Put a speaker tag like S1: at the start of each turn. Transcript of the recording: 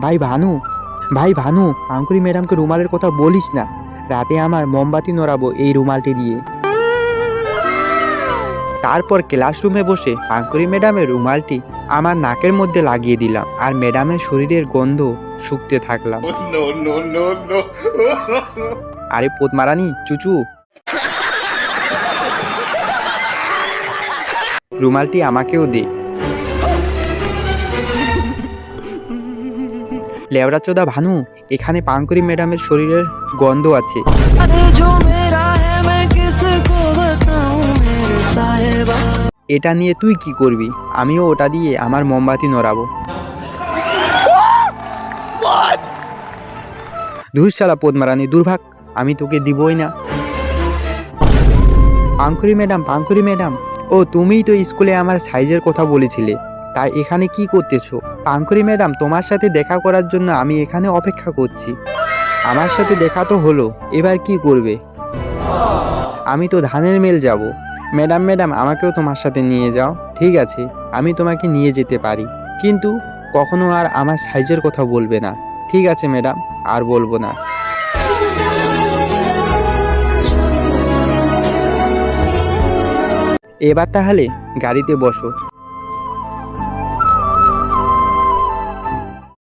S1: ভাই ভানু ভাই ভানু আঙ্কুরি ম্যাডামকে রুমালের কথা বলিস না। রাতে আমার মোমবাতি নড়াবো এই রুমালটি দিয়ে। তারপর ক্লাসরুমে বসে আঙ্কুরি ম্যাডামের রুমালটি আমার নাকের মধ্যে লাগিয়ে দিলাম আর ম্যাডামের শরীরের গন্ধ শুকতে থাকলাম।
S2: No.
S1: আরে পোতমারানি চুচু। রুমালটি আমাকেও দে। লেবড়াচোদা ভানু, এখানে পাঙ্কুরি ম্যাডামের শরীরের গন্ধ আছে। এটা নিয়ে তুই কি করবি? আমিও ওটা দিয়ে আমার মোমবাতি নড়াবো। ধুরশালা পদ্মারানী, দুর্ভাগ, আমি তোকে দিবই না। পাঙ্কুরি ম্যাডাম পাঙ্কুরি ম্যাডাম, ও তুমিই তো স্কুলে আমার সাইজের কথা বলেছিলে। তাই এখানে কি করতেছো? পাঙ্কুরি ম্যাডাম, তোমার সাথে দেখা করার জন্য আমি এখানে অপেক্ষা করছি। আমার সাথে দেখা তো হলো, এবার কি করবে? আমি তো ধানের মেল যাব। ম্যাডাম ম্যাডাম, আমাকেও তোমার সাথে নিয়ে যাও, ঠিক আছে? আমি তোমাকে নিয়ে যেতে পারি। কিন্তু কখনো আর আমার সাইজের কথা বলবে না, ঠিক আছে ম্যাডাম? আর বলব না। এবার তাহলে গাড়িতে বসো।